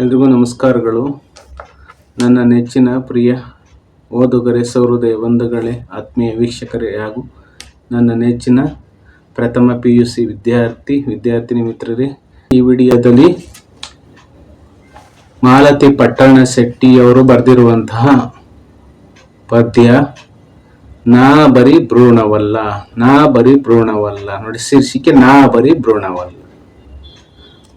ಎಲ್ರಿಗೂ ನಮಸ್ಕಾರಗಳು. ನನ್ನ ನೆಚ್ಚಿನ ಪ್ರಿಯ ಓದುಗರೆ, ಸೌಹೃದಯ ಬಂಧುಗಳೇ, ಆತ್ಮೀಯ ವೀಕ್ಷಕರೇ ಹಾಗೂ ನನ್ನ ನೆಚ್ಚಿನ ಪ್ರಥಮ ಪಿ ಯು ಸಿ ವಿದ್ಯಾರ್ಥಿ, ವಿದ್ಯಾರ್ಥಿನಿ ಮಿತ್ರರೇ, ಈ ವಿಡಿಯೋದಲ್ಲಿ ಮಾಲತಿ ಪಟ್ಟಣ ಶೆಟ್ಟಿಯವರು ಬರೆದಿರುವಂತಹ ಪದ್ಯ, ನಾ ಬರೀ ಭ್ರೂಣವಲ್ಲ, ನಾ ಬರೀ ಭ್ರೂಣವಲ್ಲ. ನೋಡಿ, ಶೀರ್ಷಿಕೆ, ನಾ ಬರೀ ಭ್ರೂಣವಲ್ಲ.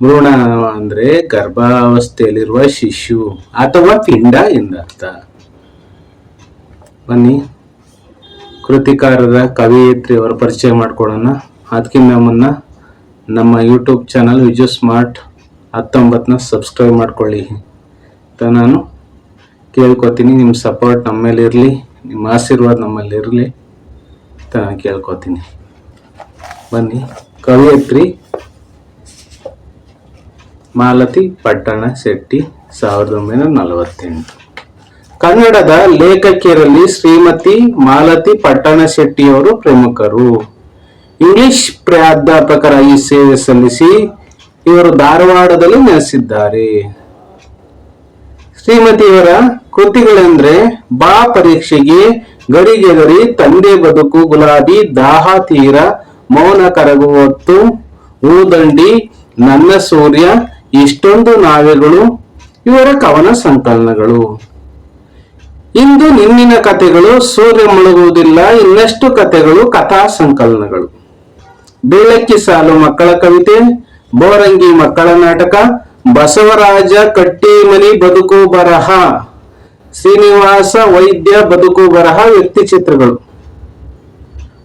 ಭ್ರೂಣ ಅಂದ್ರೆ ಗರ್ಭಾವಸ್ಥೆಯಲ್ಲಿರುವ ಶಿಶು ಅಥವಾ ಪಿಂಡ ಎಂದರ್ಥ ಬನ್ನಿ. ಕೃತಿಕಾರರ ಕವಿಯತ್ರಿಯವರ ಪರಿಚಯ ಮಾಡ್ಕೊಳ್ಳೋಣ. ಅದಕ್ಕಿಂತ ಮುನ್ನ ನಮ್ಮ ಯೂಟ್ಯೂಬ್ ಚಾನಲ್ ವಿಜು ಸ್ಮಾರ್ಟ್ ಹತ್ತೊಂಬತ್ತನ್ನ ಸಬ್ಸ್ಕ್ರೈಬ್ ಮಾಡ್ಕೊಳ್ಳಿ. ಅಂತ ನಾನು ಕೇಳ್ಕೊತೀನಿ. ನಿಮ್ಮ ಸಪೋರ್ಟ್ ನಮ್ಮ ಇರಲಿ, ನಿಮ್ಮ ಆಶೀರ್ವಾದ ನಮ್ಮಲ್ಲಿ ಇರಲಿ ಅಂತ ನಾನು ಕೇಳ್ಕೊತೀನಿ. ಬನ್ನಿ. ಕವಿಯತ್ರಿ ಮಾಲತಿ, ಪಟ್ಟಣ, ಶೆಟ್ಟಿ, ಸಾವಿರದ ಒಂಬೈನೂರ ನಲವತ್ತೆಂಟು. ಕನ್ನಡದ ಲೇಖಕಿಯರಲ್ಲಿ ಶ್ರೀಮತಿ ಮಾಲತಿ, ಪಟ್ಟಣ, ಶೆಟ್ಟಿಯವರು ಪ್ರಮುಖರು. ಇಂಗ್ಲಿಷ್ ಪ್ರಾಧ್ಯಾಪಕರಾಗಿ ಸೇವೆ ಸಲ್ಲಿಸಿ ಇವರು ಧಾರವಾಡದಲ್ಲಿ ನೆಲೆಸಿದ್ದಾರೆ. ಶ್ರೀಮತಿಯವರ ಕೃತಿಗಳೆಂದ್ರೆ, ಬಾ ಪರೀಕ್ಷೆಗೆ ಗಡಿಗೆದರಿ ತಂದೆ ಬದುಕು, ಗುಲಾಬಿ, ದಾಹ ತೀರ, ಮೌನ ಕರಗುವತ್ತು ಹೂದಂಡಿ ನನ್ನ ಸೂರ್ಯ ಇಷ್ಟೊಂದು ನಾವೆಗಳು, ಇವರ ಕವನ ಸಂಕಲನಗಳು. ಇಂದು ನಿನ್ನಿನ ಕಥೆಗಳು ಸೂರ್ಯ ಮುಳುಗುವುದಿಲ್ಲ, ಇನ್ನಷ್ಟು ಕಥೆಗಳು ಕಥಾ ಸಂಕಲನಗಳು. ಬೆಳಕ್ಕಿ ಸಾಲು ಮಕ್ಕಳ ಕವಿತೆ, ಬೋರಂಗಿ ಮಕ್ಕಳ ನಾಟಕ, ಬಸವರಾಜ ಕಟ್ಟಿಮನಿ ಬದುಕು ಬರಹ, ಶ್ರೀನಿವಾಸ ವೈದ್ಯ ಬದುಕು ಬರಹ ವ್ಯಕ್ತಿ ಚಿತ್ರಗಳು.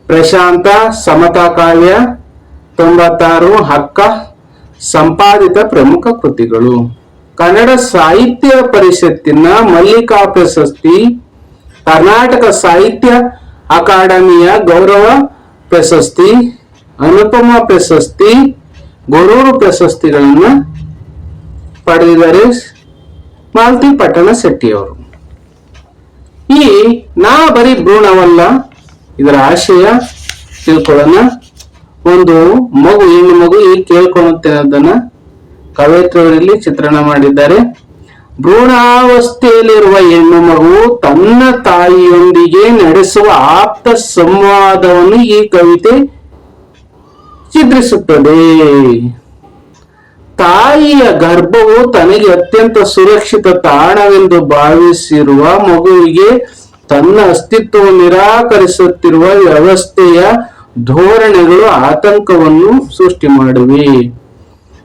ಪ್ರಶಾಂತ, ಸಮತಾ ಕಾವ್ಯ, ತೊಂಬತ್ತಾರು, ಹಕ್ಕ ಸಂಪಾದಿತ ಪ್ರಮುಖ ಕೃತಿಗಳು. ಕನ್ನಡ ಸಾಹಿತ್ಯ ಪರಿಷತ್ತಿನ ಮಲ್ಲಿಕಾ ಪ್ರಶಸ್ತಿ, ಕರ್ನಾಟಕ ಸಾಹಿತ್ಯ ಅಕಾಡೆಮಿಯ ಗೌರವ ಪ್ರಶಸ್ತಿ, ಅನುಪಮ ಪ್ರಶಸ್ತಿ, ಗೊರೂರು ಪ್ರಶಸ್ತಿಗಳನ್ನು ಪಡೆದಿದ್ದಾರೆ ಮಾಲತಿ ಪಟ್ಟಣ ಶೆಟ್ಟಿಯವರು. ಈ ನಾ ಬರೀ ಭ್ರೂಣವಲ್ಲ, ಇದರ ಆಶಯ ತಿಳ್ಕೊಳ್ಳೋಣ. ಒಂದು ಮಗು, ಹೆಣ್ಣು ಮಗು ಈ ಕೇಳ್ಕೊಳ್ಳುತ್ತೆ ಅದನ್ನ. ಕವಯಿತ್ರಿಯವರಲ್ಲಿ ಚಿತ್ರಣ ಮಾಡಿದ್ದಾರೆ. ಭ್ರೂಣಾವಸ್ಥೆಯಲ್ಲಿರುವ ಹೆಣ್ಣು ಮಗು ತನ್ನ ತಾಯಿಯೊಂದಿಗೆ ನಡೆಸುವ ಆಪ್ತ ಸಂವಾದವನ್ನು ಈ ಕವಿತೆ ಚಿತ್ರಿಸುತ್ತದೆ. ತಾಯಿಯ ಗರ್ಭವು ತನಗೆ ಅತ್ಯಂತ ಸುರಕ್ಷಿತ ತಾಣವೆಂದು ಭಾವಿಸಿರುವ ಮಗುವಿಗೆ ತನ್ನ ಅಸ್ತಿತ್ವವನ್ನು ನಿರಾಕರಿಸುತ್ತಿರುವ ವ್ಯವಸ್ಥೆಯ ಧೋರಣೆಗಳು ಆತಂಕವನ್ನು ಸೃಷ್ಟಿ ಮಾಡಿವೆ.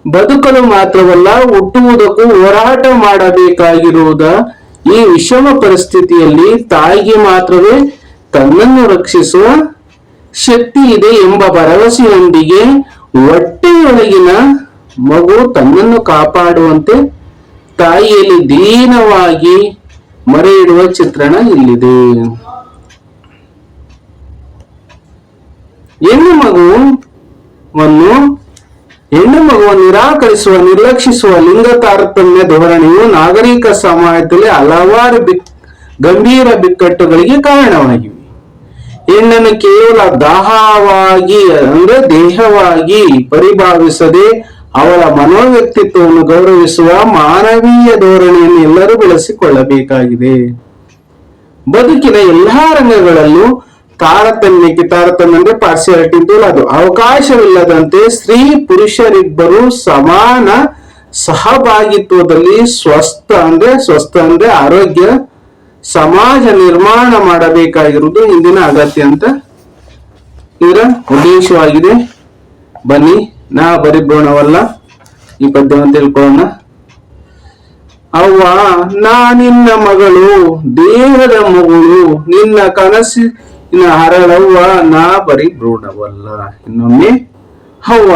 ಬದುಕಲು ಮಾತ್ರವಲ್ಲ, ಹುಟ್ಟುವುದಕ್ಕೂ ಹೋರಾಟ ಮಾಡಬೇಕಾಗಿರುವುದ ಈ ವಿಷಮ ಪರಿಸ್ಥಿತಿಯಲ್ಲಿ ತಾಯಿಗೆ ಮಾತ್ರವೇ ತನ್ನನ್ನು ರಕ್ಷಿಸುವ ಶಕ್ತಿ ಇದೆ ಎಂಬ ಭರವಸೆಯೊಂದಿಗೆ ಹೊಟ್ಟೆಯೊಳಗಿನ ಮಗು ತನ್ನನ್ನು ಕಾಪಾಡುವಂತೆ ತಾಯಿಯಲ್ಲಿ ದೀನವಾಗಿ ಮರೆಯಿಡುವ ಚಿತ್ರಣ ಇಲ್ಲಿದೆ. ಹೆಣ್ಣು ಮಗುವನ್ನು ಹೆಣ್ಣು ಮಗುವನ್ನು ನಿರಾಕರಿಸುವ, ನಿರ್ಲಕ್ಷಿಸುವ ಲಿಂಗ ತಾರತಮ್ಯ ಧೋರಣೆಯು ನಾಗರಿಕ ಸಮಾಜದಲ್ಲಿ ಹಲವಾರು ಬಿಕ್ ಗಂಭೀರ ಬಿಕ್ಕಟ್ಟುಗಳಿಗೆ ಕಾರಣವಾಗಿವೆ. ಹೆಣ್ಣನ್ನು ಕೇವಲ ದಾಹವಾಗಿ, ಅಂದ್ರೆ ದೇಹವಾಗಿ ಪರಿಭಾವಿಸದೆ ಅವಳ ಮನೋವ್ಯಕ್ತಿತ್ವವನ್ನು ಗೌರವಿಸುವ ಮಾನವೀಯ ಧೋರಣೆಯನ್ನು ಎಲ್ಲರೂ ಬೆಳೆಸಿಕೊಳ್ಳಬೇಕಾಗಿದೆ. ಬದುಕಿನ ಎಲ್ಲಾ ರಂಗಗಳಲ್ಲೂ ತಾರತಮ್ಯಕ್ಕೆ ತಾರತಮ್ಯ ಅಂದ್ರೆ ಪಾರ್ಸಿಯಾಲಿಟಿ ಅಂತ ಅದು ಅವಕಾಶವಿಲ್ಲದಂತೆ ಸ್ತ್ರೀ ಪುರುಷರಿಬ್ಬರು ಸಮಾನ ಸಹಭಾಗಿತ್ವದಲ್ಲಿ ಸ್ವಸ್ಥ ಅಂದ್ರೆ ಸ್ವಸ್ಥ ಅಂದ್ರೆ ಆರೋಗ್ಯ, ಸಮಾಜ ನಿರ್ಮಾಣ ಮಾಡಬೇಕಾಗಿರುವುದು ಇಂದಿನ ಅಗತ್ಯ ಅಂತ ಇದರ ಉದ್ದೇಶವಾಗಿದೆ. ಬನ್ನಿ, ನಾ ಬರಿಬೋಣವಲ್ಲ. ಈ ಪದ್ಯವನ್ನು ತಿಳ್ಕೊಳ್ಳೋಣ. ಅವ್ವ, ನಾ ನಿನ್ನ ಮಗಳು, ದೇಹದ ಮಗಳು, ನಿನ್ನ ಕನಸಿನ ಹರಳವ್ವ, ನಾ ಬರಿ ಭ್ರೂಣವಲ್ಲ. ಇನ್ನೊಮ್ಮೆ, ಹವ್ವ,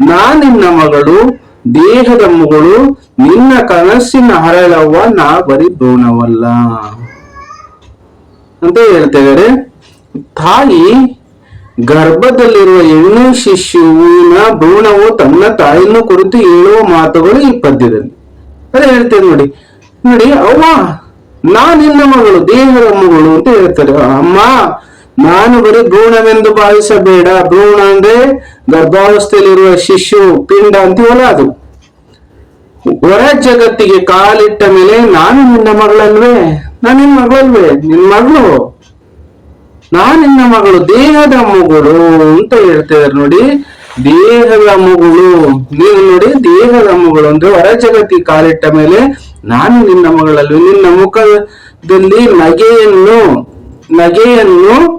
ನಾ ನಿನ್ನ ಮಗಳು, ದೇಹದ ಮಗಳು, ನಿನ್ನ ಕನಸಿನ ಹರಳವ್ವ, ನಾ ಬರಿ ಭ್ರೂಣವಲ್ಲ. ಅಂತ ಹೇಳ್ತೇವೆ ತಾಯಿ, ಗರ್ಭದಲ್ಲಿರುವ ಹೆಣ್ಣು ಶಿಶುವಿನ ಭ್ರೂಣವು ತನ್ನ ತಾಯಿಯನ್ನು ಕುರಿತು ಹೇಳುವ ಮಾತುಗಳು ಈ ಪದ್ಯದಲ್ಲಿ. ಅದೇ ಹೇಳ್ತೇವೆ ನೋಡಿ. ನೋಡಿ, ಅವ್ವ ನಾ ನಿನ್ನ ಮಗಳು ದೇಹದ ಮಗಳು ಅಂತ ಹೇಳ್ತಾರೆ. ಅಮ್ಮ, ನಾನು ಬರೀ ಭ್ರೂಣವೆಂದು ಭಾವಿಸಬೇಡ. ಭ್ರೂಣ ಅಂದ್ರೆ ಗರ್ಭಾವಸ್ಥೆಯಲ್ಲಿರುವ ಶಿಶು, ಪಿಂಡ ಅಂತೀವಲ್ಲ ಅದು. ಹೊರ ಜಗತ್ತಿಗೆ ಕಾಲಿಟ್ಟ ಮೇಲೆ ನಾನು ನಿನ್ನ ಮಗಳಲ್ವೇ? ನಾನು ನಿನ್ನ ಮಗಳಲ್ವೇ? ನಿನ್ ಮಗಳು? ನಾನು ನಿನ್ನ ಮಗಳು, ದೇಹದ ಮಗಳು ಅಂತ ಹೇಳ್ತಿದಾರೆ ನೋಡಿ. ದೇಹದ ಮಗಳು, ನೀವು ನೋಡಿ, ದೇಹದ ಮಗಳು ಅಂದ್ರೆ ಹೊರ ಜಗತ್ತಿಗೆ ಕಾಲಿಟ್ಟ ಮೇಲೆ ನಾನು ನಿನ್ನ ಮಗಳಲ್ಲಿ ನಿನ್ನ ಮುಖದಲ್ಲಿ ನಗೆಯನ್ನು ನಗೆಯನ್ನು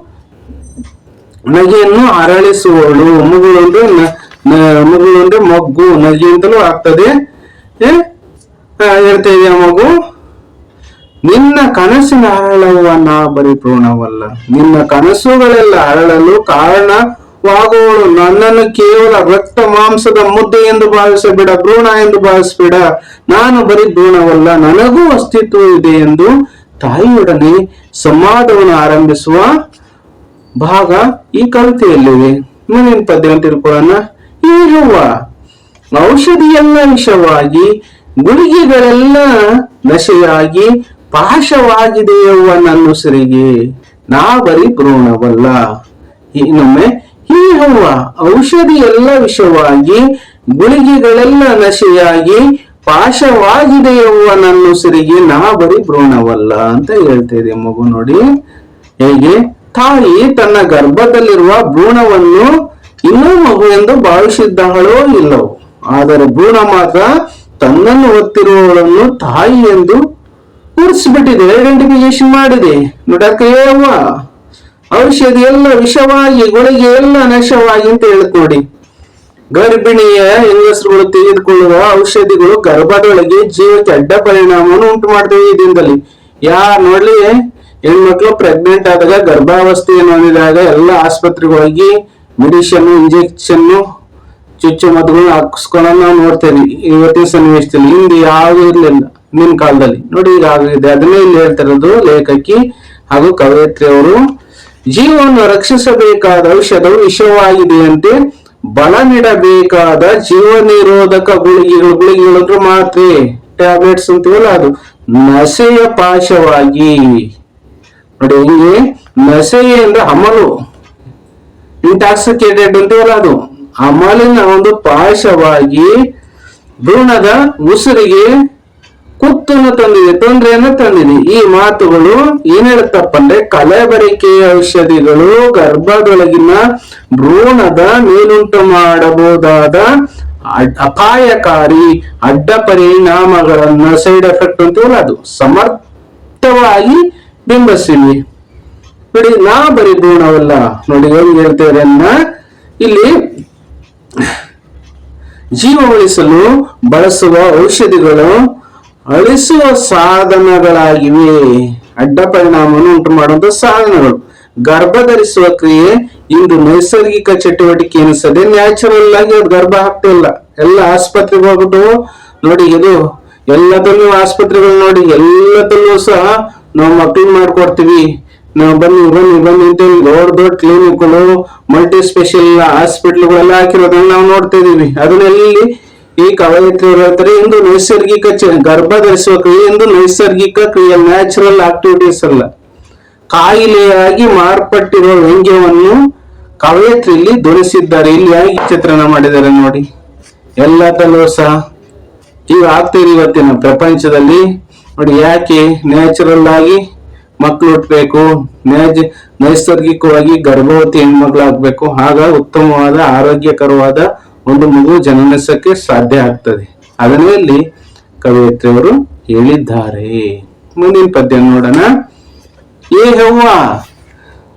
ನಗೆಯನ್ನು ಅರಳಿಸುವಳು. ಮುಗುಳೊಂದು ಅಂದ್ರೆ ನ- ನ- ಮಗಳು ಅಂದ್ರೆ ಮಗ್ಗು. ನಗೆ ಅಂತಲೂ ಆಗ್ತದೆ. ಹೇಳ್ತಾ ಇದೆಯಾ ಮಗು? ನಿನ್ನ ಕನಸಿನ ಅರಳವ ನಾ ಪರಿಪೂರ್ಣವಲ್ಲ ನಿನ್ನ ಕನಸುಗಳೆಲ್ಲ ಅರಳಲು ಕಾರಣವಾಗುವವಳು ನನ್ನನ್ನು ಕೇವಲ ರಕ್ತ ಮಾಂಸದ ಮುದ್ದೆ ಎಂದು ಭಾವಿಸಬೇಡ, ಭ್ರೂಣ ಎಂದು ಭಾವಿಸಬೇಡ. ನಾನು ಬರೀ ಭ್ರೂಣವಲ್ಲ, ನನಗೂ ಅಸ್ತಿತ್ವ ಇದೆ ಎಂದು ತಾಯಿಯೊಡನೆ ಸಂವಾದವನ್ನು ಆರಂಭಿಸುವ ಭಾಗ ಈ ಕವಿತೆಯಲ್ಲಿದೆ. ಮುಂದಿನ ಪದ್ಯ ಅಂತ ತಿಳ್ಕೊಳ್ಳೋಣ. ಈ ಔಷಧಿಯೆಲ್ಲ ವಿಷವಾಗಿ, ಗುಳಿಗೆಗಳೆಲ್ಲ ನಶೆಯಾಗಿ ಪಾಶವಾಗಿದೆಯವ್ವ ನನ್ನ ಉಸಿರಿಗೆ ನಾ ಬರೀ ಭ್ರೂಣವಲ್ಲ ಇನ್ನೊಮ್ಮೆ ಈ ಹೂವ ಔಷಧಿ ಎಲ್ಲ ವಿಷವಾಗಿ, ಗುಳಿಗೆಗಳೆಲ್ಲ ನಶೆಯಾಗಿ, ಪಾಶವಾಗಿದೆಯವ್ವ ನನ್ನ ಉಸಿರಿಗೆ ನಾ ಬರಿ ಭ್ರೂಣವಲ್ಲ ಅಂತ ಹೇಳ್ತಾ ಇದೆ ಮಗು ನೋಡಿ. ಹೇಗೆ? ತಾಯಿ ತನ್ನ ಗರ್ಭದಲ್ಲಿರುವ ಭ್ರೂಣವನ್ನು ಇನ್ನೂ ಮಗು ಎಂದು ಭಾವಿಸಿದ್ದಾಳೋ ಇಲ್ಲವೋ ಆದರೆ ಭ್ರೂಣ ಮಾತ್ರ ತನ್ನನ್ನು ಒತ್ತಿರುವವಳನ್ನು ತಾಯಿ ಎಂದು ಕೂರಿಸಿಬಿಟ್ಟಿದೆ. ಐಡೆಂಟಿಫಿಕೇಶನ್ ಮಾಡಿದೆ. ನೋಡಕ್ಕೆ ಔಷಧಿ ಎಲ್ಲ ವಿಷವಾಗಿ, ಗುಳಿಗೆ ಎಲ್ಲ ನಶವಾಗಿ ಅಂತ ಹೇಳ್ಕೊಡಿ. ಗರ್ಭಿಣಿಯ ಹೆಂಗಸರುಗಳು ತೆಗೆದುಕೊಳ್ಳುವ ಔಷಧಿಗಳು ಗರ್ಭದೊಳಗೆ ಜೀವಕ್ಕೆ ಅಡ್ಡ ಪರಿಣಾಮವನ್ನು ಉಂಟು ಮಾಡ್ತವೆ ಈ ದಿನದಲ್ಲಿ. ಯಾರು ನೋಡ್ಲಿ, ಹೆಣ್ಮಕ್ಳು ಪ್ರೆಗ್ನೆಂಟ್ ಆದಾಗ, ಗರ್ಭಾವಸ್ಥೆಯನ್ನು ಹೊಂದಿದಾಗ ಎಲ್ಲ ಆಸ್ಪತ್ರೆಗೆ ಹೋಗಿ ಮೆಡಿಷನ್ ಇಂಜೆಕ್ಷನ್ ಚುಚ್ಚು ಮದ್ದುಗಳನ್ನ ಹಾಕಿಸ್ಕೊಳ್ಳೋದು ನಾವು ನೋಡ್ತೇವೆ ಇವತ್ತಿನ ಸನ್ನಿವೇಶದಲ್ಲಿ ಹಿಂದೆ ಯಾವುದು ಇರಲಿಲ್ಲ ನಿಮ್ ಕಾಲದಲ್ಲಿ. ನೋಡಿ, ಈಗ ಆಗಿದೆ ಅದನ್ನೇ ಇಲ್ಲಿ ಹೇಳ್ತಿರೋದು ಲೇಖಕಿ ಹಾಗೂ ಕವಯತ್ರಿ ಅವರು. ಜೀವವನ್ನು ರಕ್ಷಿಸಬೇಕಾದ ಔಷಧವು ವಿಷವಾಗಿದೆಯಂತೆ ಬಲ ನೀಡಬೇಕಾದ ಜೀವ ನಿರೋಧಕ ಗುಳಿಗೆಗಳು ಗುಳಿಗೆಗಳು ಮಾತ್ರ ಟ್ಯಾಬ್ಲೆಟ್ಸ್ ಅಂತೀವಲ್ಲ ಅದು, ನಸೆಯ ಪಾಶವಾಗಿ. ನೋಡಿ ಹಿಂಗೆ ನಸೆಯಿಂದ ಅಮಲು. ಇಂಟಾಕ್ಸಿಕೇಟೆಡ್ ಅಂತೀವಲ್ಲ ಅದು, ಅಮಲಿನ ಒಂದು ಪಾಶವಾಗಿ ಭ್ರೂಣದ ಉಸಿರಿಗೆ ಕುತ್ತನ್ನು ತಂದಿದೆ. ತೊಂದರೆಯನ್ನು ತಂದಿದೆ. ಈ ಮಾತುಗಳು ಏನ್ ಹೇಳುತ್ತಪ್ಪಂದ್ರೆ ಕಲೆಬರಿಕೆಯ ಔಷಧಿಗಳು, ಗರ್ಭದೊಳಗಿನ ಭ್ರೂಣದ ಮೇಲುಂಟು ಮಾಡಬಹುದಾದ ಅಪಾಯಕಾರಿ ಅಡ್ಡ ಪರಿಣಾಮಗಳನ್ನ ಸೈಡ್ ಎಫೆಕ್ಟ್ ಅಂತ ಅದು. ಸಮರ್ಥವಾಗಿ ಬಿಂಬಿಸಿವಿ ನೋಡಿ ನಾ ಬರಿ ಭ್ರೂಣವಲ್ಲ. ನೋಡಿ ಏನ್ ಹೇಳ್ತೇವೆ ಇಲ್ಲಿ ಜೀವ ಉಳಿಸಲು ಬಳಸುವ ಔಷಧಿಗಳು ಅಳಿಸುವ ಸಾಧನಗಳಾಗಿವೆ. ಅಡ್ಡ ಪರಿಣಾಮವನ್ನು ಉಂಟು ಮಾಡುವಂತ ಸಾಧನಗಳು. ಗರ್ಭ ಧರಿಸುವ ಕ್ರಿಯೆ ಇಂದು ನೈಸರ್ಗಿಕ ಚಟುವಟಿಕೆ ಎನಿಸದೆ ನ್ಯಾಚುರಲ್ ಆಗಿ ಅವ್ರು ಗರ್ಭ ಹಾಕ್ತಿಲ್ಲ ಎಲ್ಲ ಆಸ್ಪತ್ರೆಗೆ ಹೋಗ್ಬಿಟ್ಟು ನೋಡಿ ಇದು ಎಲ್ಲದಲ್ಲೂ ಆಸ್ಪತ್ರೆಗಳು ನೋಡಿ ಎಲ್ಲದಲ್ಲೂ ಸಹ ನಾವು ಮಕ್ಳು ಮಾಡ್ಕೊಡ್ತೀವಿ. ನಾವು ಬನ್ನಿ ಬನ್ನಿ ಬನ್ನಿ ಅಂತ ದೊಡ್ಡ ದೊಡ್ಡ ಕ್ಲಿನಿಕ್ಗಳು ಮಲ್ಟಿ ಸ್ಪೆಷಲ್ ಹಾಸ್ಪಿಟ್ಲ್ಗಳೆಲ್ಲ ಹಾಕಿರೋದನ್ನ ನಾವು ನೋಡ್ತಾ ಇದೀವಿ. ಅದನ್ನೆಲ್ಲಿ ಈ ಕವಯತ್ರಿ ಹೇಳ್ತಾರೆ, ಇಂದು ನೈಸರ್ಗಿಕ ಗರ್ಭ ಧರಿಸುವ ಕ್ರಿಯೆ ಎಂದು ನೈಸರ್ಗಿಕ ಕ್ರಿಯೆ ನ್ಯಾಚುರಲ್ ಆಕ್ಟಿವಿಟೀಸ್ ಅಲ್ಲ. ಕಾಯಿಲೆಯಾಗಿ ಮಾರ್ಪಟ್ಟಿರುವ ವ್ಯಂಗ್ಯವನ್ನು ಕವಯತ್ರಿಯಲ್ಲಿ ಧ್ವನಿಸಿದ್ದಾರೆ. ಇಲ್ಲಿ ಹೇಗೆ ಚಿತ್ರಣ ಮಾಡಿದ್ದಾರೆ ನೋಡಿ. ಎಲ್ಲದಲ್ಲೂ ಸಹ ಈಗ ಆಗ್ತಿದೆ ಇವತ್ತಿನ ಪ್ರಪಂಚದಲ್ಲಿ. ನೋಡಿ ಯಾಕೆ ನ್ಯಾಚುರಲ್ ಆಗಿ ಮಕ್ಕಳು ಹುಟ್ಟಬೇಕು ನ್ಯಾಜ್ ನೈಸರ್ಗಿಕವಾಗಿ ಗರ್ಭವತಿ ಹೆಣ್ಮಕ್ಳಾಗ್ಬೇಕು. ಆಗ ಉತ್ತಮವಾದ, ಆರೋಗ್ಯಕರವಾದ ಒಂದು ಮಗು ಜನನಿಸಕ್ಕೆ ಸಾಧ್ಯ ಆಗ್ತದೆ. ಅದನ್ನೇ ಇಲ್ಲಿ ಕವಿಯತ್ರಿಯವರು ಹೇಳಿದ್ದಾರೆ. ಮುಂದಿನ ಪದ್ಯ ನೋಡೋಣ. ಏ ಹೆವ್ವ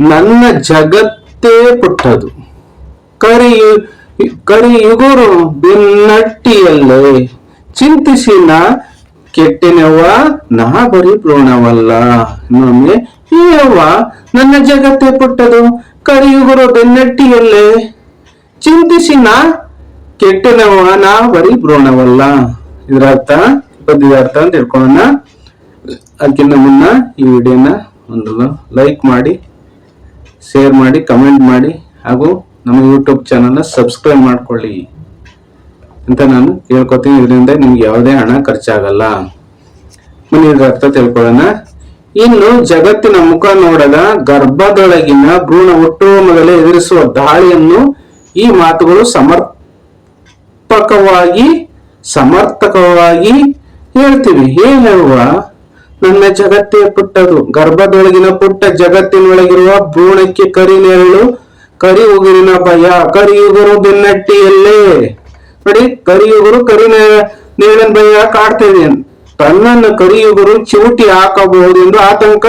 ನನ್ನ ಜಗತ್ತೇ ಪುಟ್ಟದು. ಕರಿ ಕರಿಯುಗುರು ಬೆನ್ನಟ್ಟಿಯಲ್ಲೇ. ಚಿಂತಿಸಿ ನಾ ಕೆಟ್ಟಿನವ್ವ, ನಾ ಬರೀ ಭ್ರೂಣವಲ್ಲ. ಇನ್ನೊಮ್ಮೆ ಈ ಅವ್ವ ನನ್ನ ಜಗತ್ತೇ ಪುಟ್ಟದು. ಕರಿಯುಗುರು ಬೆನ್ನಟ್ಟಿಯಲ್ಲೇ. ಚಿಂತಿಸಿ ನಾ ಕೆಟ್ಟಿನವ್ವ ವಾಹನ ಬರೀ ಭ್ರೂಣವಲ್ಲ. ಇದರ ಅರ್ಥ ಪದ್ಯದ ಅರ್ಥ ಅಂತ ತಿಳ್ಕೊಳ್ಳೋಣ. ಅದಕ್ಕಿಂತ ಮುನ್ನ ಈ ವಿಡಿಯೋನ ಒಂದು ಲೈಕ್ ಮಾಡಿ ಶೇರ್ ಮಾಡಿ ಕಮೆಂಟ್ ಮಾಡಿ, ಹಾಗೂ ನಮ್ಮ ಯೂಟ್ಯೂಬ್ ಚಾನಲ್ನ ಸಬ್ಸ್ಕ್ರೈಬ್ ಮಾಡ್ಕೊಳ್ಳಿ ಅಂತ ನಾನು ಹೇಳ್ಕೊತೀನಿ. ಇದರಿಂದ ನಿಮ್ಗೆ ಯಾವುದೇ ಹಣ ಖರ್ಚಾಗಲ್ಲ. ಮುನ್ನ ಇದರ ಅರ್ಥ ತಿಳ್ಕೊಳ್ಳೋಣ. ಇನ್ನು ಜಗತ್ತಿನ ಮುಖ ನೋಡದ ಗರ್ಭದೊಳಗಿನ ಭ್ರೂಣ ಹುಟ್ಟುವ ಮೊದಲೇ ಎದುರಿಸುವ ದಾಳಿಯನ್ನು ಈ ಮಾತುಗಳು ಸಮರ್ಪಕವಾಗಿ ಸಮರ್ಥಕವಾಗಿ ಹೇಳ್ತೀವಿ. ಏನ್ ಹೇಳುವ? ನನ್ನ ಜಗತ್ತೇ ಪುಟ್ಟದು. ಗರ್ಭದೊಳಗಿನ ಪುಟ್ಟ ಜಗತ್ತಿನೊಳಗಿರುವ ಭ್ರೂಣಕ್ಕೆ ಕರಿ ನೆರಳು, ಕರಿ ಉಗುರಿನ ಭಯ, ಕರಿ ಉಗುರು ಬೆನ್ನಟ್ಟಿಯಲ್ಲೇ. ನೋಡಿ, ಕರಿ ಉಗುರು, ಕರಿ ನೇಳನ್ ಭಯ ಕಾಡ್ತಿದೆ ತನ್ನನ್ನು ಕರಿಯುಗುರು ಚಿವುಟಿ ಹಾಕಬಹುದೆಂದು ಆತಂಕ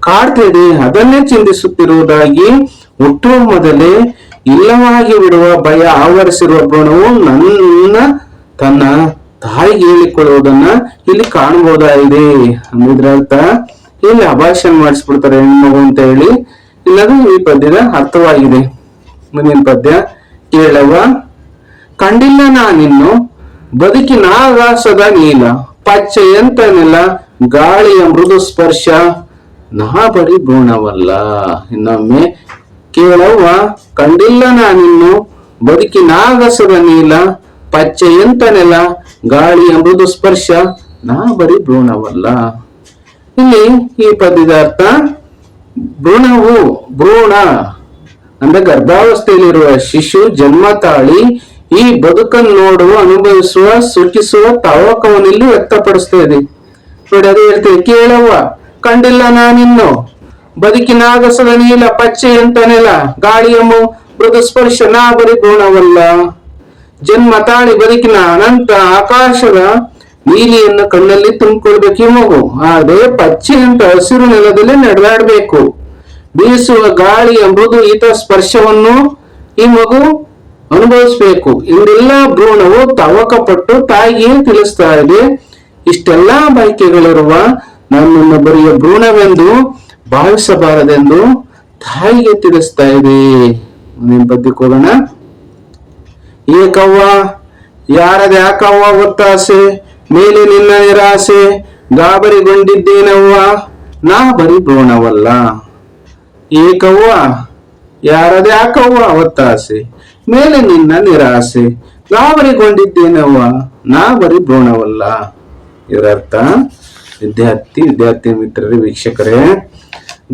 ಕಾಡ್ತಿದೆ ಅದನ್ನೇ ಚಿಂತಿಸುತ್ತಿರುವುದಾಗಿ ಹುಟ್ಟುವ ಮೊದಲೇ ಇಲ್ಲವಾಗಿ ಬಿಡುವ ಭಯ ಆವರಿಸಿರುವ ಗುಣವು ನನ್ನ, ತನ್ನ ತಾಯಿಗೆ ಹೇಳಿಕೊಳ್ಳುವುದನ್ನ ಇಲ್ಲಿ ಕಾಣಬಹುದಾಗಿದೆ ಅಂದಿದ್ರ ಅರ್ಥ ಇಲ್ಲಿ ಅಭಾಷಣ ಮಾಡಿಸ್ಬಿಡ್ತಾರೆ ಹೆಣ್ಮಗು ಅಂತ ಹೇಳಿ. ಇಲ್ಲದ ಈ ಪದ್ಯದ ಅರ್ಥವಾಗಿದೆ. ಮುಂದಿನ ಪದ್ಯ ಕೇಳವ ಕಂಡಿಲ್ಲ ನಾನಿನ್ನು ಬದುಕಿನ ಆಕಾಶದ ನೀಲ ಪಚ್ಚೆಯಂತ ನೆಲ, ಗಾಳಿಯ ಮೃದು ಸ್ಪರ್ಶ, ನಾ ಬರಿ ಭ್ರೂಣವಲ್ಲ. ಇನ್ನೊಮ್ಮೆ ಕೇಳವ್ವ ಕಂಡಿಲ್ಲ ನಾನಿನ್ನು ಬದುಕಿನ ಆಗಸದ ನೀಲ ಪಚ್ಚೆಯಂತ ನೆಲ, ಗಾಳಿ ಎಂಬುದು ಸ್ಪರ್ಶ, ನಾ ಬರಿ ಭ್ರೂಣವಲ್ಲ. ಇಲ್ಲಿ ಈ ಪದ್ಯದ ಅರ್ಥ, ಭ್ರೂಣವು ಭ್ರೂಣ. ಅಂದ್ರೆ ಗರ್ಭಾವಸ್ಥೆಯಲ್ಲಿರುವ ಶಿಶು, ಜನ್ಮ ತಾಳಿ, ಈ ಬದುಕನ್ನು ನೋಡುವ, ಅನುಭವಿಸುವ ಸುಖಿಸುವ ತವಕವನ್ನು ಇಲ್ಲಿ ವ್ಯಕ್ತಪಡಿಸ್ತಾ ಇದೆ. ನೋಡಿ, ಅದೇ ಹೇಳ್ತೇವೆ, ಕೇಳವ್ವ, ಕಂಡಿಲ್ಲ ನಾನಿನ್ನು ಬದುಕಿನ ಸದ ನೀಲ ಪಚ್ಚೆ ಅಂತ ನೆಲ ಗಾಳಿಯ ಮು- ಮೃದು ಸ್ಪರ್ಶ ನಾ ಬರಿ ಗುಣವಲ್ಲ ಜನ್ಮ ತಾಳಿ ಬದುಕಿನ ಅನಂತ ಆಕಾಶದ ನೀಲಿಯನ್ನು ಕಣ್ಣಲ್ಲಿ ತುಂಬಿಕೊಳ್ಬೇಕು ಈ ಮಗು. ಆದರೆ ಪಚ್ಚೆ ಅಂತ ಹಸಿರು ನೆಲದಲ್ಲಿ ನಡೆದಾಡಬೇಕು. ಬೀಸುವ ಗಾಳಿಯ ಮೃದು ಈತ ಸ್ಪರ್ಶವನ್ನು ಈ ಮಗು ಅನುಭವಿಸಬೇಕು. ಇವರೆಲ್ಲ ಭ್ರೂಣವು ತವಕಪಟ್ಟು ತಾಯಿಗೆ ತಿಳಿಸ್ತಾ ಇದೆ. ಇಷ್ಟೆಲ್ಲಾ ಬಯಕೆಗಳಿರುವ ನನ್ನನ್ನು ಬರೆಯ ಭ್ರೂಣವೆಂದು ಭಾವಿಸಬಾರದೆಂದು ತಾಯಿಗೆ ತಿಳಿಸ್ತಾ ಇದೆ. ನಿಮ್ಮ ಬಗ್ಗೆ ಹೋಗೋಣ ಏಕವ್ವ ಯಾರದ ಯಾಕವ್ವ ಒತ್ತಾಸೆ? ಮೇಲೆ ನಿನ್ನ ನಿರಾಸೆ. ಗಾಬರಿಗೊಂಡಿದ್ದೇನವ್ವ? ನಾ ಬರಿ ಭ್ರೋಣವಲ್ಲ ಏಕವ್ವ ಯಾರದ ಯಾಕವ್ವ ಒತ್ತಾಸೆ? ಮೇಲೆ ನಿನ್ನ ನಿರಾಸೆ. ಗಾಬರಿಗೊಂಡಿದ್ದೇನವ್ವ? ನಾ ಬರಿ ಭ್ರೂಣವಲ್ಲ ಇದರರ್ಥ, ವಿದ್ಯಾರ್ಥಿ ವಿದ್ಯಾರ್ಥಿ ಮಿತ್ರರೇ, ವೀಕ್ಷಕರೇ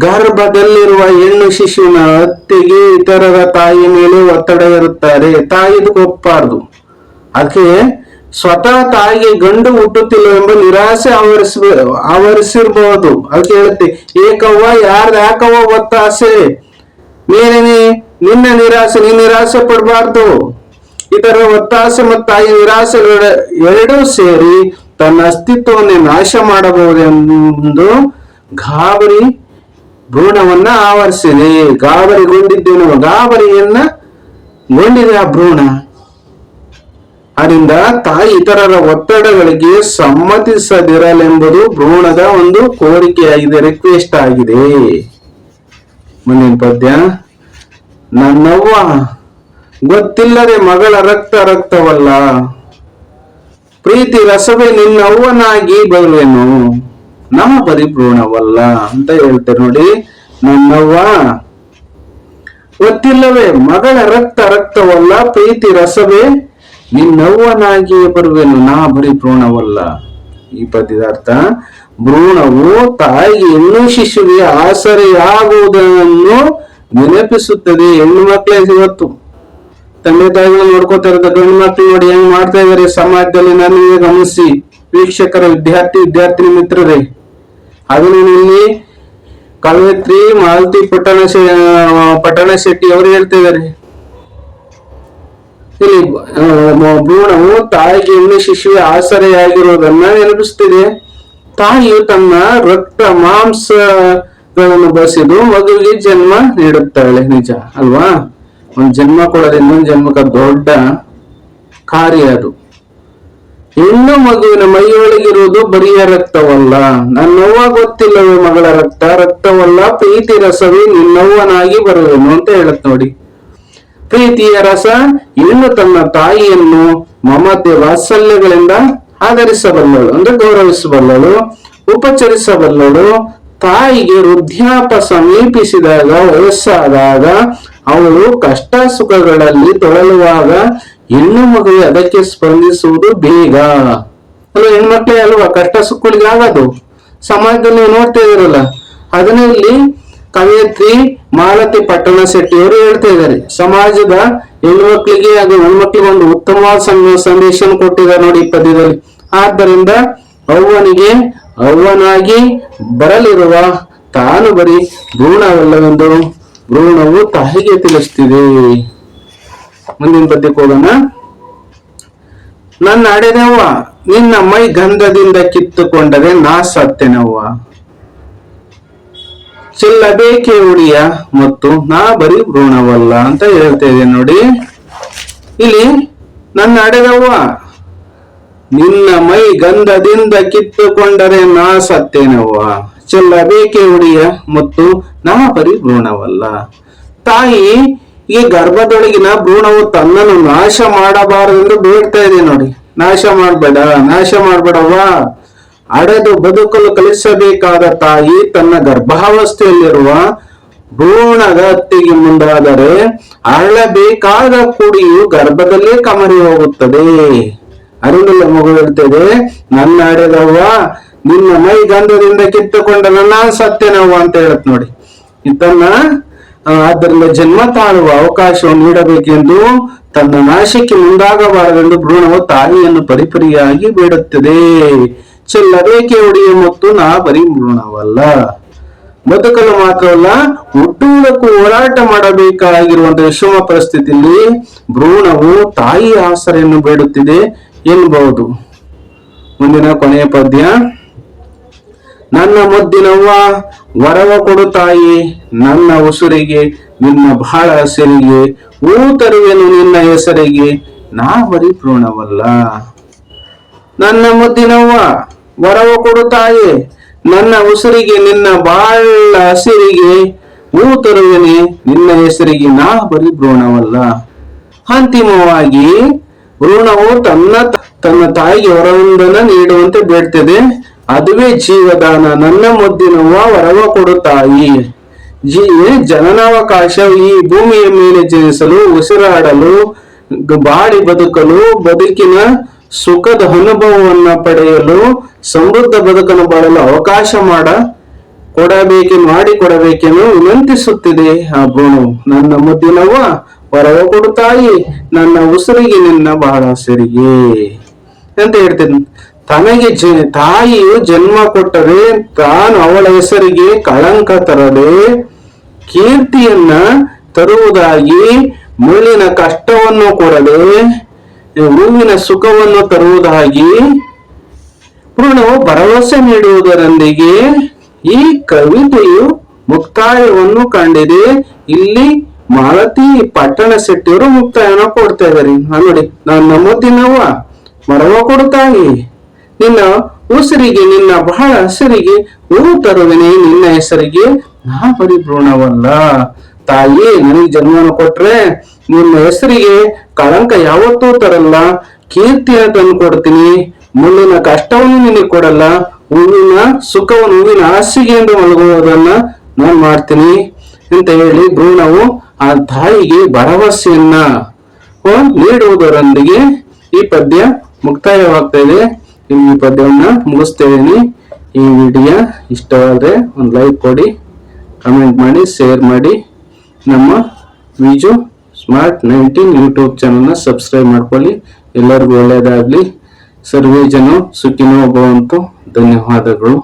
ಗರ್ಭದಲ್ಲಿರುವ ಹೆಣ್ಣು ಶಿಶುವಿನ ಹತ್ತಿಗೆ ಇತರರ ತಾಯಿ ಮೇಲೆ ಒತ್ತಡ ಇರುತ್ತಾರೆ. ತಾಯಿದು ಒಪ್ಪಾರ್ದು ಅದಕ್ಕೆ ಸ್ವತಃ ತಾಯಿಗೆ ಗಂಡು ಹುಟ್ಟುತ್ತಿಲ್ಲ ಎಂಬ ನಿರಾಸೆ ಆವರಿಸ ಆವರಿಸಿರ್ಬಹುದು. ಅದಕ್ಕೆ ಹೇಳುತ್ತೆ, ಏಕವ್ವ, ಯಾರ್ದು, ಯಾಕವ್ವ ಒತ್ತಾಸೆ ಮೇಲೇನೆ ನಿನ್ನ ನಿರಾಸೆ, ನೀನ್ ನಿರಾಸೆ ಪಡಬಾರ್ದು. ಇದರ ಒತ್ತಾಸೆ ಮತ್ತು ತಾಯಿ ನಿರಾಸೆ ಎರಡೂ ಸೇರಿ ತನ್ನ ಅಸ್ತಿತ್ವವನ್ನೇ ನಾಶ ಮಾಡಬಹುದೆಂದು ಗಾಬರಿ ಭ್ರೂಣವನ್ನ ಆವರಿಸಿದೆ. ಗಾಬರಿಗೊಂಡಿದ್ದೇನೋ, ಗಾಬರಿಯನ್ನ ಗೊಂಡಿದೆ ಆ ಭ್ರೂಣ. ಅದರಿಂದ ತಾಯಿ ಇತರರ ಒತ್ತಡಗಳಿಗೆ ಸಮ್ಮತಿಸದಿರಲೆಂಬುದು ಭ್ರೂಣದ ಒಂದು ಕೋರಿಕೆಯಾಗಿದೆ ರಿಕ್ವೆಸ್ಟ್ ಆಗಿದೆ. ಮುಂದಿನ ಪದ್ಯ, ನನ್ನವ್ವ ಗೊತ್ತಿಲ್ಲದೆ ಮಗಳ ರಕ್ತ ರಕ್ತವಲ್ಲ. ಪ್ರೀತಿ ರಸವೇ ನಿನ್ನವ್ವನಾಗಿ ಬರುವೆನು. ನಮ್ಮ ಪರಿಪೂರ್ಣವಲ್ಲ ಅಂತ ಹೇಳ್ತಾರೆ ನೋಡಿ. ನನ್ನವ್ವ, ಗೊತ್ತಿಲ್ಲವೇ, ಮಗಳ ರಕ್ತ ರಕ್ತವಲ್ಲ, ಪ್ರೀತಿ ರಸವೇ, ನಿನ್ನವ್ವನಾಗಿಯೇ ಬರುವೆನು, ನಾ ಪರಿಪೂರ್ಣವಲ್ಲ. ಈ ಪದ್ಯದ ಅರ್ಥ ಭ್ರೂಣವು ತಾಯಿಗೆ ಹೆಣ್ಣು ಶಿಶುವಿಗೆ ಆಸರೆಯಾಗುವುದನ್ನು ನೆನಪಿಸುತ್ತದೆ. ಹೆಣ್ಣು ಮಕ್ಕಳೇ, ಇವತ್ತು ತಂದೆ ತಾಯಿಗಳು ನೋಡ್ಕೋತಾ ಇರೋದ ಗಂಡು ಮಕ್ಕಳು ನೋಡಿ, ಹೆಂಗ್ ಮಾಡ್ತಾ ಇದಾರೆ, ಸಮಾಜದಲ್ಲಿ ನನಗೆ ಗಮನಿಸಿ. ವೀಕ್ಷಕರ ವಿದ್ಯಾರ್ಥಿ ವಿದ್ಯಾರ್ಥಿನಿ ಮಿತ್ರರೇ ಅದನ್ನು ಇಲ್ಲಿ ಕವಯತ್ರಿ ಮಾಲತಿ ಪಟ್ಟಣ ಪಟ್ಟಣ ಶೆಟ್ಟಿ ಅವರು ಹೇಳ್ತಾ ಇದಾರೆ ಇಲ್ಲಿ ಭ್ರೂಣವು ತಾಯಿಗೆ ಹೆಣ್ಣು ಶಿಶುವೆ ಆಸರೆಯಾಗಿರುವುದನ್ನ ನೆನಪಿಸ್ತಿದೆ ತಾಯಿಯು ತನ್ನ ರಕ್ತ ಮಾಂಸಗಳನ್ನು ಬಸಿದು ಮಗುವಿಗೆ ಜನ್ಮ ನೀಡುತ್ತಾಳೆ. ನಿಜ ಅಲ್ವಾ? ಒಂದು ಜನ್ಮ ಕೊಡೋದು ಇನ್ನೊಂದು ಜನ್ಮಕ್ಕೆ ದೊಡ್ಡ ಕಾರ್ಯ ಅದು. ಹೆಣ್ಣು ಮಗುವಿನ ಮೈಯೊಳಗಿರುವುದು ಬರಿಯ ರಕ್ತವಲ್ಲ. ನನ್ನವ್ವ ಗೊತ್ತಿಲ್ಲವೇ ಮಗಳ ರಕ್ತ. ರಕ್ತವಲ್ಲ, ಪ್ರೀತಿ ರಸವೇ ನಿನ್ನವ್ವನಾಗಿ ಬರುವೆನು ಅಂತ ಹೇಳುತ್ತೆ ನೋಡಿ. ಪ್ರೀತಿಯ ರಸ ಇನ್ನು ತನ್ನ ತಾಯಿಯನ್ನು ಮಮತೆ ವಾತ್ಸಲ್ಯಗಳಿಂದ ಆಧರಿಸಬಲ್ಲಳು, ಅಂದ್ರೆ ಗೌರವಿಸಬಲ್ಲಳು, ಉಪಚರಿಸಬಲ್ಲಳು. ತಾಯಿಗೆ ವೃದ್ಧಾಪ ಸಮೀಪಿಸಿದಾಗ, ವಯಸ್ಸಾದಾಗ, ಅವಳು ಕಷ್ಟ ಸುಖಗಳಲ್ಲಿ ತೊಳಲುವಾಗ ಹೆಣ್ಣು ಮಗುವೆ ಅದಕ್ಕೆ ಸ್ಪಂದಿಸುವುದು ಬೇಗ. ಅಲ್ಲ ಹೆಣ್ಮಕ್ಳೇ ಅಲ್ವಾ, ಕಷ್ಟ ಸುಖಗಳಿಗೆ ಆಗೋದು. ಸಮಾಜದಲ್ಲಿ ನೋಡ್ತಾ ಇದ್ರಲ್ಲ ಅದನ್ನ ಇಲ್ಲಿ ಕವಯತ್ರಿ, ಮಾಲತಿ, ಪಟ್ಟಣ ಶೆಟ್ಟಿ ಅವರು ಹೇಳ್ತಾ ಇದ್ದಾರೆ. ಸಮಾಜದ ಹೆಣ್ಮಕ್ಳಿಗೆ ಅದು ಹೆಣ್ಮಕ್ಳಿಗೆ ಒಂದು ಉತ್ತಮವಾದ ಸಂದೇಶ ಕೊಟ್ಟಿದ್ದಾರೆ ನೋಡಿ ಈ ಪದ್ಯದಲ್ಲಿ. ಆದ್ದರಿಂದ ಅವ್ವನಿಗೆ, ಅವ್ವನಾಗಿ ಬರಲಿರುವ ತಾನು ಬರೀ ಭ್ರೂಣವಲ್ಲವೆಂದು ಭ್ರೂಣವು ತಾಯಿಗೆ ತಿಳಿಸ್ತಿದೆ. ಮುಂದಿನ ಪದ್ಯಕ್ಕೆ ಹೋಗೋಣ. ನನ್ನ ಅಡೆದವ್ವ ನಿನ್ನ ಮೈ ಗಂಧದಿಂದ ಕಿತ್ತುಕೊಂಡರೆ ನಾ ಸತ್ತೆನವ್ವ. ಚೆಲ್ಲಬೇಕೆ ಉಳಿಯ ಮತ್ತು ನಾ ಬರೀ ಭ್ರೂಣವಲ್ಲ ಅಂತ ಹೇಳ್ತೇವೆ ನೋಡಿ. ಇಲ್ಲಿ, ನನ್ನ ಅಡೆದವ್ವ ನಿನ್ನ ಮೈ ಗಂಧದಿಂದ ಕಿತ್ತುಕೊಂಡರೆ ನಾ ಸತ್ತೇನವ್ವ. ಚೆಲ್ಲಬೇಕೆ ಉಳಿಯ ಮತ್ತು ನಾ ಬರೀ ಭ್ರೂಣವಲ್ಲ. ತಾಯಿ ಈ ಗರ್ಭದೊಳಗಿನ ಭ್ರೂಣವು ತನ್ನನ್ನು ನಾಶ ಮಾಡಬಾರದೆಂದು ಬೇಡ್ತಾ ಇದೆ ನೋಡಿ. ನಾಶ ಮಾಡಬೇಡ, ನಾಶ ಮಾಡಬೇಡವ್ವ. ಅಡೆದು ಬದುಕಲು ಕಲಿಸಬೇಕಾದ ತಾಯಿ ತನ್ನ ಗರ್ಭಾವಸ್ಥೆಯಲ್ಲಿರುವ ಭ್ರೂಣದ ಹತ್ತಿಗೆ ಮುಂದಾದರೆ ಅರಳಬೇಕಾದ ಕುಡಿಯು ಗರ್ಭದಲ್ಲೇ ಕಮರಿ ಹೋಗುತ್ತದೆ. ಅರಿವಿಲ್ಲ ಮಗು ಹೇಳ್ತದೆ ನನ್ನ ಅಡೆದವ್ವ, ನಿನ್ನ ಮೈ ಗಂಧದಿಂದ ಕಿತ್ತುಕೊಂಡ ನನ್ನ ಸತ್ಯನವ್ವ ಅಂತ ಹೇಳತ್ ನೋಡಿ. ತನ್ನ ಆದ್ದರಿಂದ ಜನ್ಮ ತಾಳುವ ಅವಕಾಶವನ್ನು ನೀಡಬೇಕೆಂದು ತನ್ನ ನಾಶಕ್ಕೆ ಮುಂದಾಗಬಾರದೆಂದು ಭ್ರೂಣವು ತಾಯಿಯನ್ನು ಪರಿಪರಿಯಾಗಿ ಬೇಡುತ್ತದೆ. ಚೆಲ್ಲಬೇಕೆ ಒಡೆಯ ಮತ್ತು ನಾ ಬರೀ ಭ್ರೂಣವಲ್ಲ. ಬದುಕಲು ಮಾತ್ರವಲ್ಲ, ಹುಟ್ಟುವುದಕ್ಕೂ ಹೋರಾಟ ಮಾಡಬೇಕಾಗಿರುವಂತಹ ವಿಷಮ ಪರಿಸ್ಥಿತಿಯಲ್ಲಿ ಭ್ರೂಣವು ತಾಯಿ ಆಸರೆಯನ್ನು ಬೇಡುತ್ತಿದೆ ಎನ್ನಬಹುದು ಮುಂದಿನ ಕೊನೆಯ ಪದ್ಯ. ನನ್ನ ಮುದ್ದಿನವ್ವ, ವರವ ಕೊಡು ತಾಯಿ, ನನ್ನ ಉಸುರಿಗೆ, ನಿನ್ನ ಬಹಳ ಹಸಿರಿಗೆ ಹೂ ತರುವೆನು ನಿನ್ನ ಹೆಸರಿಗೆ, ನಾ ಬರೀ ಭ್ರೂಣವಲ್ಲ ನನ್ನ ಮುದ್ದಿನವ್ವ, ವರವ ಕೊಡು ತಾಯಿ, ನನ್ನ ಉಸಿರಿಗೆ, ನಿನ್ನ ಬಾಳ ಹಸಿರಿಗೆ ಹೂ ತರುವೆನೆ ನಿನ್ನ ಹೆಸರಿಗೆ, ನಾ ಬರೀ ಭ್ರೂಣವಲ್ಲ ಅಂತಿಮವಾಗಿ, ಭ್ರೂಣವು ತನ್ನ ತನ್ನ ತಾಯಿಗೆ ಹೊರವೊಂದನ್ನು ನೀಡುವಂತೆ ಬೇಡ್ತದೆ. ಅದುವೇ ಜೀವದಾನ, ನನ್ನ ಮುದ್ದಿನವ್ವ ವರವ ಕೊಡುತ್ತಾಯಿ. ತಾಯಿ ಜೀ ಜನನಾವಕಾಶ ಈ ಭೂಮಿಯ ಮೇಲೆ ಜನಿಸಲು, ಉಸಿರಾಡಲು ಬಾಡಿ ಬದುಕಲು, ಬದುಕಿನ ಸುಖದ ಅನುಭವವನ್ನ ಪಡೆಯಲು, ಸಮೃದ್ಧ ಬದುಕನ್ನು ಬಾಳಲು ಅವಕಾಶ ಮಾಡ, ಕೊಡಬೇಕೆ, ಮಾಡಿ ಕೊಡಬೇಕೆಂದು ವಿನಂತಿಸುತ್ತಿದೆ. ಆ ಭೂಮಿ ನನ್ನ ಮುದ್ದಿನವ್ವ ವರವ ಕೊಡುತ್ತಾಯಿ ತಾಯಿ ನನ್ನ ಉಸಿರಿಗೆ ನಿನ್ನ ಬಹಳ ಸರಿಗೆ. ಅಂತ ಹೇಳ್ತೇನೆ. ತನಗೆ ತಾಯಿಯು ಜನ್ಮ ಕೊಟ್ಟರೆ ತಾನು ಅವಳ ಹೆಸರಿಗೆ ಕಳಂಕ ತರದೆ ಕೀರ್ತಿಯನ್ನ ತರುವುದಾಗಿ ಮೂಲಿನ ಕಷ್ಟವನ್ನು ಕೊಡದೆ ಹೂವಿನ ಸುಖವನ್ನು ತರುವುದಾಗಿ ಪೂರ್ಣವು ಭರವಸೆ ನೀಡುವುದರೊಂದಿಗೆ ಈ ಕವಿತೆಯು ಮುಕ್ತಾಯವನ್ನು ಕಂಡಿದೆ. ಇಲ್ಲಿ ಮಾಲತಿ ಪಟ್ಟಣ ಶೆಟ್ಟಿಯವರು ಮುಕ್ತಾಯನ ಕೊಡ್ತಾ ಇದಾರೆ ನೋಡಿ ನಾನು ನಮ್ಮ ದಿನವ ಮರವ ಕೊಡುತ್ತಾಯಿ. ನಿನ್ನ ಉಸಿರಿಗೆ ನಿನ್ನ ಬಹಳ ಹಸಿರಿಗೆ ಹೂ ತರುವೆನೆ, ನಿನ್ನ ಹೆಸರಿಗೆ ನಾ ಪರಿಭ್ರೂಣವಲ್ಲ ತಾಯಿ, ನನಗೆ ಜನ್ಮವನ್ನು ಕೊಟ್ರೆ ನಿನ್ನ ಹೆಸರಿಗೆ ಕಳಂಕ ಯಾವತ್ತೂ ತರಲ್ಲ. ಕೀರ್ತಿಯನ್ನು ತಂದು ಕೊಡ್ತೀನಿ. ಮುಳ್ಳಿನ ಕಷ್ಟವನ್ನು ನಿನಗೆ ಕೊಡಲ್ಲ. ಹೂವಿನ ಸುಖವನ್ನು, ಹೂವಿನ ಹಾಸಿಗೆಯಿಂದ ಮಲಗುವುದನ್ನ ನಾನು ಮಾಡ್ತೀನಿ. ಅಂತ ಹೇಳಿ ಭ್ರೂಣವು ಆ ತಾಯಿಗೆ ಭರವಸೆಯನ್ನ ನೀಡುವುದರೊಂದಿಗೆ ಈ ಪದ್ಯ ಮುಕ್ತಾಯವಾಗ್ತಾ ಇದೆ. ಈ ಪದ್ಯವನ್ನು ಮುಗಿಸ್ತಾ ಇದೀನಿ ಈ ವಿಡಿಯೋ ಇಷ್ಟವಾದರೆ ಒಂದು ಲೈಕ್ ಕೊಡಿ, ಕಮೆಂಟ್ ಮಾಡಿ, ಶೇರ್ ಮಾಡಿ. ನಮ್ಮ ವಿಜು ಸ್ಮಾರ್ಟ್ ನೈನ್ಟೀನ್ ಯೂಟ್ಯೂಬ್ ಚಾನಲ್ನ ಸಬ್ಸ್ಕ್ರೈಬ್ ಮಾಡ್ಕೊಳ್ಳಿ. ಎಲ್ಲರಿಗೂ ಒಳ್ಳೆಯದಾಗಲಿ. ಸರ್ವೇ ಜನ ಸುಖಿನೋ ಭವಂತು. ಧನ್ಯವಾದಗಳು.